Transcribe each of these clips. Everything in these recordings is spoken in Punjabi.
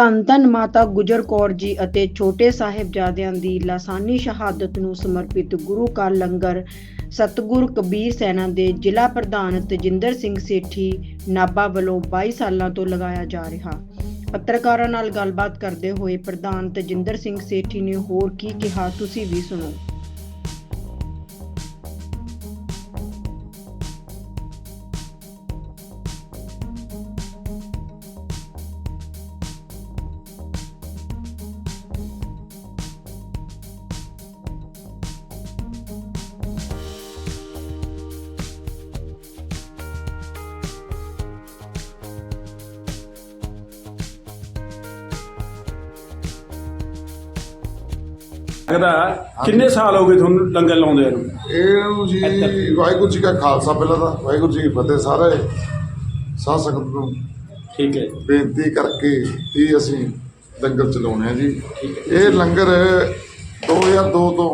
ਧੰਨ ਧੰਨ ਮਾਤਾ ਗੁਜਰ ਕੌਰ ਜੀ ਅਤੇ ਛੋਟੇ ਸਾਹਿਬਜ਼ਾਦਿਆਂ ਦੀ ਲਾਸਾਨੀ ਸ਼ਹਾਦਤ ਨੂੰ ਸਮਰਪਿਤ ਗੁਰੂ ਕਾ ਲੰਗਰ ਸਤਿਗੁਰ ਕਬੀਰ ਸੈਨਾ ਦੇ ਜ਼ਿਲ੍ਹਾ ਪ੍ਰਧਾਨ ਤਜਿੰਦਰ ਸਿੰਘ ਸੇਠੀ ਨਾਭਾ ਵੱਲੋਂ 22 ਸਾਲਾਂ ਤੋਂ ਲਗਾਇਆ ਜਾ ਰਿਹਾ। ਪੱਤਰਕਾਰਾਂ ਨਾਲ ਗੱਲਬਾਤ ਕਰਦੇ ਹੋਏ ਪ੍ਰਧਾਨ ਤਜਿੰਦਰ ਸਿੰਘ ਸੇਠੀ ਨੇ ਹੋਰ ਕੀ ਕਿਹਾ, ਤੁਸੀਂ ਵੀ ਸੁਣੋ। ਲੱਗਦਾ ਕਿੰਨੇ ਸਾਲ ਹੋ ਗਏ ਤੁਹਾਨੂੰ ਲੰਗਰ ਲਾਉਂਦੇ ਨੂੰ? ਇਹਨੂੰ ਜੀ ਵਾਹਿਗੁਰੂ ਜੀ ਕਾ ਖਾਲਸਾ ਪਹਿਲਾਂ ਤਾਂ। ਵਾਹਿਗੁਰੂ ਜੀ ਕੀ ਫਤਿਹ ਸਾਰੇ। ਸਾਧ ਸੰਗਤ ਨੂੰ ਠੀਕ ਹੈ। ਬੇਨਤੀ ਕਰਕੇ ਹੀ ਅਸੀਂ ਲੰਗਰ ਚਲਾਉਂਦੇ ਹਾਂ ਜੀ। ਇਹ ਲੰਗਰ 2002 ਤੋਂ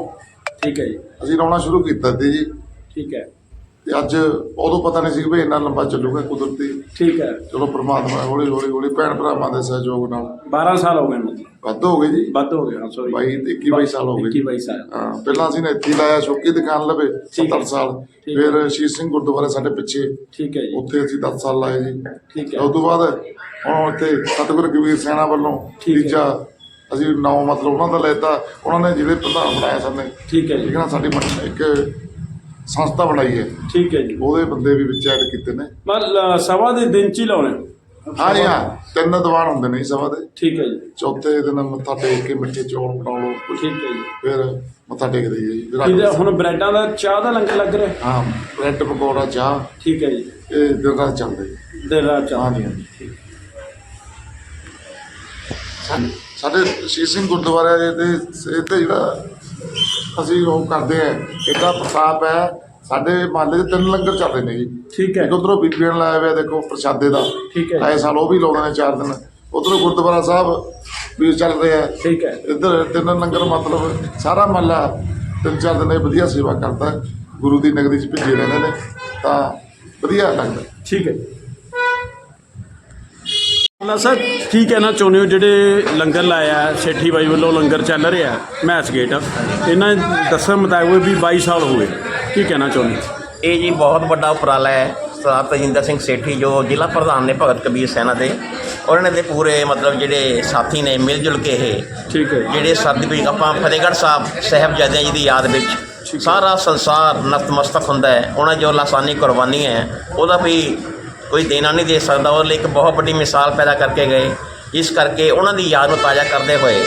ਠੀਕ ਹੈ ਜੀ। ਅਸੀਂ ਲਾਉਣਾ ਸ਼ੁਰੂ ਕੀਤਾ ਸੀ ਜੀ। ਠੀਕ ਹੈ। ਤੇ ਅੱਜ ਉਦੋਂ ਪਤਾ ਨਹੀਂ ਸੀ ਵੀ ਇੰਨਾ ਲੰਬਾ ਚੱਲੂਗਾ ਕੁਦਰਤੀ। ਠੀਕ ਹੈ। ਚਲੋ ਪ੍ਰਮਾਤਮਾ ਹੌਲੀ ਹੌਲੀ ਹੌਲੀ ਭੈਣ ਭਰਾਵਾਂ ਦੇ ਸਹਿਯੋਗ ਨਾਲ। 12 ਸਾਲ ਹੋ ਗਏ ਮਤਲਬ। ਵੱਧ ਹੋ ਗਏ ਜੀ। ਵੱਧ ਹੋ ਗਏ ਹਾਂ ਸੌਰੀ 22 ਤੇ 21 22 ਸਾਲ ਹੋ ਗਏ। 21 22 ਸਾਲ। ਹਾਂ ਪਹਿਲਾਂ ਅਸੀਂ ਨੇ ਇੱਥੇ ਲਾਇਆ ਸ਼ੋਕੀ ਦੁਕਾਨ ਲਵੇ ਠੀਕ ਹੈ। 70 ਸਾਲ। ਫਿਰ ਸ਼ੀਰ ਸਿੰਘ ਗੁਰਦੁਆਰੇ ਸਾਡੇ ਪਿੱਛੇ। ਠੀਕ ਹੈ ਜੀ। ਉੱਥੇ ਅਸੀਂ 10 ਸਾਲ ਲਾਏ ਜੀ। ਠੀਕ ਹੈ। ਉਸ ਤੋਂ ਬਾਅਦ ਹੁਣ ਇੱਥੇ ਸਤਿਗੁਰ ਕਬੀਰ ਸੈਨਾ ਵੱਲੋਂ। ਤੀਜਾ ਅਸੀਂ ਨੌ ਮਤਲਬ ਉਹਨਾਂ ਦਾ ਲੈਤਾ ਉਹਨਾਂ ਨੇ ਜਿਹੜੇ ਪ੍ਰਧਾਨ ਬਣਾਇਆ ਸਾਨੇ। ਠੀਕ ਹੈ ਜੀ। ਹੈ ਨਾ ਸਾਡੀ ਇੱਕ ਸੰਸਥਾ ਬਣਾਈ ਹੈ। ਠੀਕ ਹੈ ਜੀ। ਉਹਦੇ ਬੰਦੇ ਵੀ ਵਿੱਚ ਐਡ ਕੀਤੇ ਨੇ। ਮਤਲਬ ਸਵਾ ਦੇ ਦਿਨ ਚ ਹੀ ਲਾਉਣੇ ਹਾਂ ਜੀ ਹਾਂ। ਤਿੰਨ ਦੀਵਾਨ ਹੁੰਦੇ ਨੇ ਜੀ ਸਭਾ ਦੇ। ਠੀਕ ਹੈ ਜੀ। ਚੌਥੇ ਦਿਨ ਮੱਥਾ ਟੇਕ ਕੇ ਮਿੱਠੇ ਚੌਲ ਬਣਾ ਲਓ ਠੀਕ ਹੈ ਜੀ। ਫਿਰ ਮੱਥਾ ਟੇਕ ਦਈਏ ਜੀ। ਇਹਦਾ ਅੱਗੇ- ਹੁਣ ਬ੍ਰੈਡਾਂ ਦਾ ਚਾਹ ਦਾ ਲੰਗਰ ਲੱਗ ਰਿਹਾ? ਹਾਂ ਬ੍ਰੈਡ ਪਕੌੜਾ ਚਾਹ। ਠੀਕ ਹੈ ਜੀ। ਇਹ ਦਿਨ ਰਾਤ ਚੱਲਦੇ ਜੀ। ਦੇਰ ਰਾਤ ਚਾਹ ਹਾਂਜੀ ਹਾਂਜੀ ਸਾਡੇ- ਸ਼ੀਰ ਸਿੰਘ ਗੁਰਦੁਆਰੇ ਦੇ ਇੱਥੇ ਜਿਹੜਾ ਅਸੀਂ ਉਹ ਕਰਦੇ ਆ ਇਹਦਾ ਪ੍ਰਤਾਪ ਹੈ ਸਾਡੇ ਮਹੱਲੇ 'ਚ ਤਿੰਨ ਲੰਗਰ ਚੱਲਦੇ ਨੇ ਜੀ। ਠੀਕ ਹੈ। ਇੱਕ ਉਧਰੋਂ ਬੀਬੀਆਂ ਨੇ ਲਾਇਆ ਹੋਇਆ ਦੇਖੋ ਪ੍ਰਸ਼ਾਦੇ ਦਾ। ਠੀਕ ਹੈ। ਆਏ ਸਾਲ ਉਹ ਵੀ ਲਾਉਂਦੇ ਨੇ ਚਾਰ ਦਿਨ। ਉਧਰੋਂ ਗੁਰਦੁਆਰਾ ਸਾਹਿਬ ਵੀ ਚੱਲ ਰਿਹਾ ਹੈ। ਠੀਕ ਹੈ। ਇੱਧਰ ਤਿੰਨ ਲੰਗਰ ਮਤਲਬ ਸਾਰਾ ਮਹੱਲਾ ਤਿੰਨ ਚਾਰ ਦਿਨ ਇਹ ਵਧੀਆ ਸੇਵਾ ਕਰਦਾ। ਗੁਰੂ ਦੀ ਨਗਰੀ 'ਚ ਭਿੱਜੇ ਰਹਿੰਦੇ ਨੇ। ਤਾਂ ਵਧੀਆ ਲੱਗਦਾ ਠੀਕ ਹੈ। ਨਾ ਸਰ ਕੀ ਕਹਿਣਾ ਚਾਹੁੰਦੇ ਹੋ? ਜਿਹੜੇ ਲੰਗਰ ਲਾਇਆ ਸੇਠੀ ਬਾਈ ਵੱਲੋਂ ਲੰਗਰ ਚੱਲ ਰਿਹਾ ਮੈਚ ਗੇਟ ਇਹਨਾਂ ਦੱਸਣ ਮੁਤਾਬਕ ਵੀ 22 ਸਾਲ ਹੋ ਗਏ। ਕੀ ਕਹਿਣਾ ਚਾਹੁੰਦੇ? ਇਹ ਜੀ ਬਹੁਤ ਵੱਡਾ ਉਪਰਾਲਾ ਹੈ। ਸਰਦਾਰ ਤਜਿੰਦਰ ਸਿੰਘ ਸੇਠੀ ਜੋ ਜ਼ਿਲ੍ਹਾ ਪ੍ਰਧਾਨ ਨੇ ਭਗਤ ਕਬੀਰ ਸੈਨਾ ਦੇ ਉਹਨਾਂ ਦੇ ਪੂਰੇ ਮਤਲਬ ਜਿਹੜੇ ਸਾਥੀ ਨੇ ਮਿਲ ਜੁਲ ਕੇ ਇਹ ਠੀਕ ਹੈ। ਜਿਹੜੇ ਸਰਟੀਫਿਕੇਟ ਆਪਾਂ ਫਤਿਹਗੜ੍ਹ ਸਾਹਿਬ ਸਾਹਿਬਜ਼ਾਦਿਆਂ ਜੀ ਦੀ ਯਾਦ ਵਿੱਚ ਸਾਰਾ ਸੰਸਾਰ ਨਤਮਸਤਕ ਹੁੰਦਾ ਹੈ। ਉਹਨਾਂ ਜੋ ਲਾਸਾਨੀ ਕੁਰਬਾਨੀ ਹੈ ਉਹਦਾ ਵੀ ਕੋਈ ਦੇਣਾ ਨਹੀਂ ਦੇ ਸਕਦਾ। ਉਹਦੇ ਲਈ ਇੱਕ ਬਹੁਤ ਵੱਡੀ ਮਿਸਾਲ ਪੈਦਾ ਕਰਕੇ ਗਏ। ਇਸ ਕਰਕੇ ਉਹਨਾਂ ਦੀ ਯਾਦ ਨੂੰ ਤਾਜ਼ਾ ਕਰਦੇ ਹੋਏ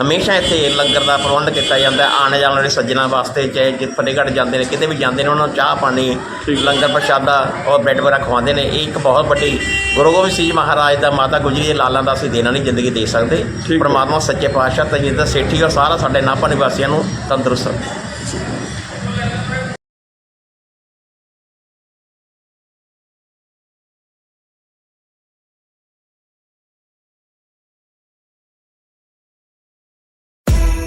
ਹਮੇਸ਼ਾ ਇੱਥੇ ਲੰਗਰ ਦਾ ਪ੍ਰਬੰਧ ਕੀਤਾ ਜਾਂਦਾ ਹੈ। ਆਉਣ ਜਾਣ ਵਾਲੇ ਸੱਜਣਾ ਵਾਸਤੇ ਚਾਹੇ ਜਿੱਥੇ ਫਤਿਹਗੜ੍ਹ ਜਾਂਦੇ ਨੇ ਕਿਤੇ ਵੀ ਜਾਂਦੇ ਨੇ ਉਹਨਾਂ ਨੂੰ ਚਾਹ ਪਾਣੀ ਲੰਗਰ ਪ੍ਰਸ਼ਾਦਾ ਔਰ ਬ੍ਰੈਡ ਵਗੈਰਾ ਖਵਾਉਂਦੇ ਨੇ। ਇਹ ਇੱਕ ਬਹੁਤ ਵੱਡੀ ਗੁਰੂ ਗੋਬਿੰਦ ਸਿੰਘ ਜੀ ਮਹਾਰਾਜ ਦਾ ਮਾਤਾ ਗੁਜਰੀ ਦੇ ਲਾਲਾਂ ਦਾ ਅਸੀਂ ਦੇਣਾ ਨਹੀਂ ਜ਼ਿੰਦਗੀ ਦੇ ਸਕਦੇ। ਪਰਮਾਤਮਾ ਸੱਚੇ ਪਾਤਸ਼ਾਹ ਤਜਿੰਦਰ ਸੇਠੀ ਔਰ ਸਾਰਾ ਸਾਡੇ ਨਾਭਾ ਨਿਵਾਸੀਆਂ ਨੂੰ ਤੰਦਰੁਸਤ